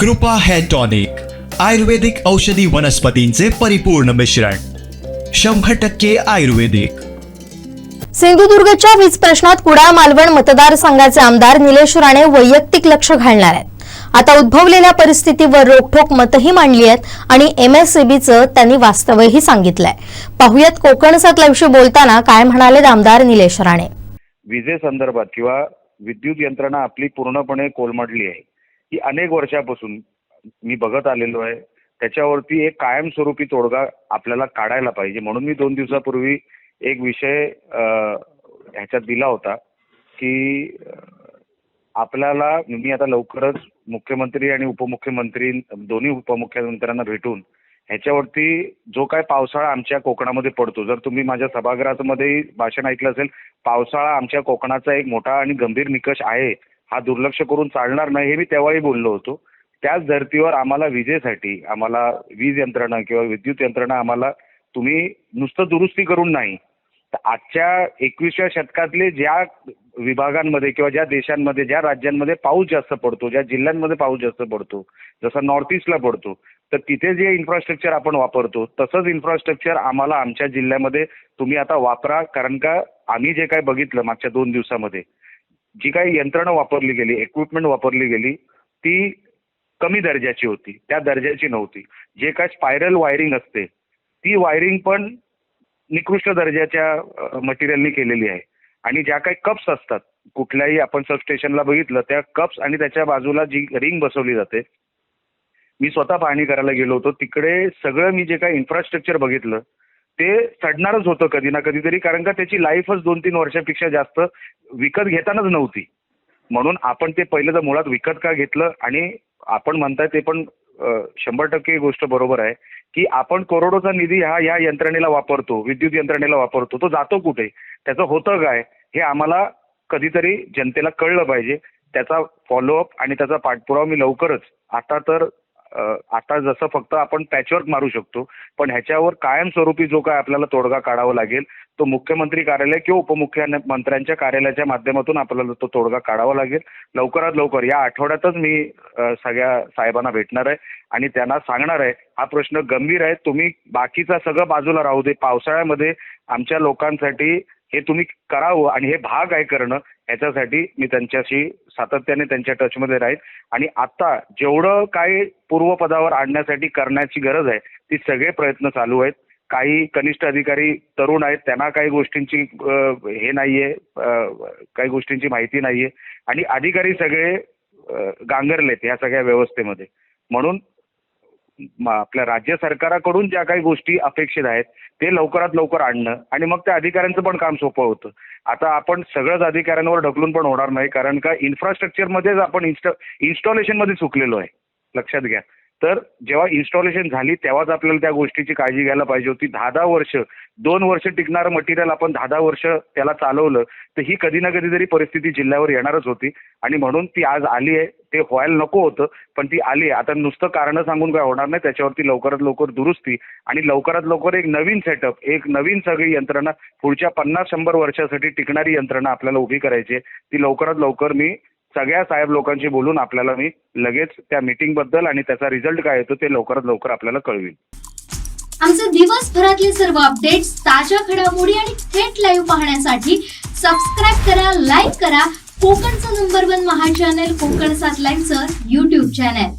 कृपा hair tonic आयुर्वेदिक औषधी वनस्पतींचे परिपूर्ण मिश्रण शंभर टक्के आयुर्वेदिक. सिंधुदुर्गच्या वीज प्रश्नात कुडाळ मालवण मतदारसंघाचे आमदार निलेश राणे वैयक्तिक लक्ष घालणार आहेत. आता उद्भवलेल्या परिस्थितीवर रोखठोक मतही मांडली आहेत आणि एमएससीबीचं त्यांनी वास्तवही सांगितलंय. पाहुयात कोकण सात लाईव्हशी बोलताना काय म्हणाले आमदार निलेश राणे? विजेसंदर्भात किंवा विद्युत यंत्रणा आपली पूर्णपणे कोलमडली आहे. ही अनेक वर्षापासून मी बघत आलेलो आहे. त्याच्यावरती एक कायमस्वरूपी तोडगा आपल्याला काढायला पाहिजे. म्हणून मी दोन दिवसापूर्वी एक विषय ह्याच्यात दिला होता की आपल्याला मी आता लवकरच मुख्यमंत्री आणि उपमुख्यमंत्री दोन्ही उपमुख्यमंत्र्यांना भेटून ह्याच्यावरती जो काय पावसाळा आमच्या कोकणामध्ये पडतो जर तुम्ही माझ्या सभागृहामध्ये भाषण ऐकलं असेल पावसाळा आमच्या कोकणाचा एक मोठा आणि गंभीर निकष आहे. हा दुर्लक्ष करून चालणार नाही हे मी तेव्हाही बोललो होतो. त्याच धर्तीवर आम्हाला विजेसाठी आम्हाला वीज यंत्रणा किंवा विद्युत यंत्रणा आम्हाला तुम्ही नुसतं दुरुस्ती करून नाही. तर आजच्या एकवीसव्या शतकातले ज्या विभागांमध्ये किंवा ज्या देशांमध्ये ज्या राज्यांमध्ये पाऊस जास्त पडतो ज्या जिल्ह्यांमध्ये पाऊस जास्त पडतो जसा नॉर्थ ईस्टला पडतो तर तिथे जे इन्फ्रास्ट्रक्चर आपण वापरतो तसंच इन्फ्रास्ट्रक्चर आम्हाला आमच्या जिल्ह्यामध्ये तुम्ही आता वापरा. कारण का आम्ही जे काय बघितलं मागच्या दोन दिवसामध्ये जी काही यंत्रणा वापरली गेली इक्विपमेंट वापरली गेली ती कमी दर्जाची होती. त्या दर्जाची नव्हती. जे काय स्पायरल वायरिंग असते ती वायरिंग पण निकृष्ट दर्जाच्या मटेरियलनी केलेली आहे. आणि ज्या काही कप्स असतात कुठल्याही आपण सबस्टेशनला बघितलं त्या कप्स आणि त्याच्या बाजूला जी रिंग बसवली जाते मी स्वतः पाहणी करायला गेलो होतो. तिकडे सगळं मी जे काही इन्फ्रास्ट्रक्चर बघितलं ते चढणारच होतं कधी ना कधीतरी कारण का त्याची लाईफच दोन तीन वर्षापेक्षा जास्त विकत घेतानाच नव्हती. म्हणून आपण ते पहिलं तर मुळात विकत का घेतलं आणि आपण म्हणताय ते पण शंभर टक्के गोष्ट बरोबर आहे की आपण करोडोचा निधी हा या यंत्रणेला वापरतो विद्युत यंत्रणेला वापरतो तो जातो कुठे? त्याचं होतं काय? हे आम्हाला कधीतरी जनतेला कळलं पाहिजे. त्याचा फॉलोअप आणि त्याचा पाठपुरावा मी लवकरच आता तर आता जसं फक्त आपण पॅचवर्क मारू शकतो पण ह्याच्यावर कायमस्वरूपी जो काय आपल्याला तोडगा काढावा लागेल तो मुख्यमंत्री कार्यालय किंवा उपमुख्यमंत्र्यांच्या कार्यालयाच्या माध्यमातून आपल्याला तो तोडगा काढावा लागेल. लवकरात लवकर या आठवड्यातच मी सगळ्या साहेबांना भेटणार आहे आणि त्यांना सांगणार आहे हा प्रश्न गंभीर आहे. तुम्ही बाकीचा सगळं बाजूला राहू दे. पावसाळ्यामध्ये आमच्या लोकांसाठी हे तुम्ही करावं आणि हे भाग आहे करणं. याच्यासाठी मी त्यांच्याशी सातत्याने त्यांच्या टचमध्ये राहील आणि आता जेवढं काय पूर्वपदावर आणण्यासाठी करण्याची गरज आहे ती सगळे प्रयत्न चालू आहेत. काही कनिष्ठ अधिकारी तरुण आहेत त्यांना काही गोष्टींची हे नाहीये काही गोष्टींची माहिती नाहीये. आणि अधिकारी सगळे गांगरलेत या सगळ्या व्यवस्थेमध्ये. म्हणून आपल्या राज्य सरकाराकडून ज्या काही गोष्टी अपेक्षित आहेत ते लवकरात लवकर आणणं आणि मग त्या अधिकाऱ्यांचं पण काम सोपं होतं. आता आपण सगळंच अधिकाऱ्यांवर ढकलून पण होणार नाही कारण का इन्फ्रास्ट्रक्चरमध्येच आपण इन्स्टॉ इन्स्टॉलेशनमध्ये चुकलेलो आहे. लक्षात घ्या. तर जेव्हा इन्स्टॉलेशन झाली तेव्हाच आपल्याला त्या गोष्टीची काळजी घ्यायला पाहिजे होती. दहा दहा वर्ष दोन वर्ष टिकणारं मटेरियल आपण दहा दहा वर्ष त्याला चालवलं तर ही कधी ना कधीतरी परिस्थिती जिल्ह्यावर येणारच होती. आणि म्हणून ती आज आली आहे. ते व्हायला नको होतं पण ती आली आहे. आता नुसतं कारणं सांगून काय होणार नाही. त्याच्यावरती लवकरात लवकर दुरुस्ती आणि लवकरात लवकर एक नवीन सेटअप एक नवीन सगळी यंत्रणा पुढच्या पन्नास शंभर वर्षासाठी टिकणारी यंत्रणा आपल्याला उभी करायची आहे. ती लवकरात लवकर मी सगळ्या साहेब लोकांशी बोलून आपल्याला मी लगेच त्या मीटिंगबद्दल आणि त्याचा रिझल्ट काय येतो ते लवकरात लवकर आपल्याला कळवीन. आमचे दिवसभरातले सर्व अपडेट्स ताज्या घडामोडी आणि थेट लाईव्ह पाहण्यासाठी सबस्क्राईब करा लाईक करा. कोकणचं number one Maha channel Konkan सात लाईव्हचं युट्यूब चॅनल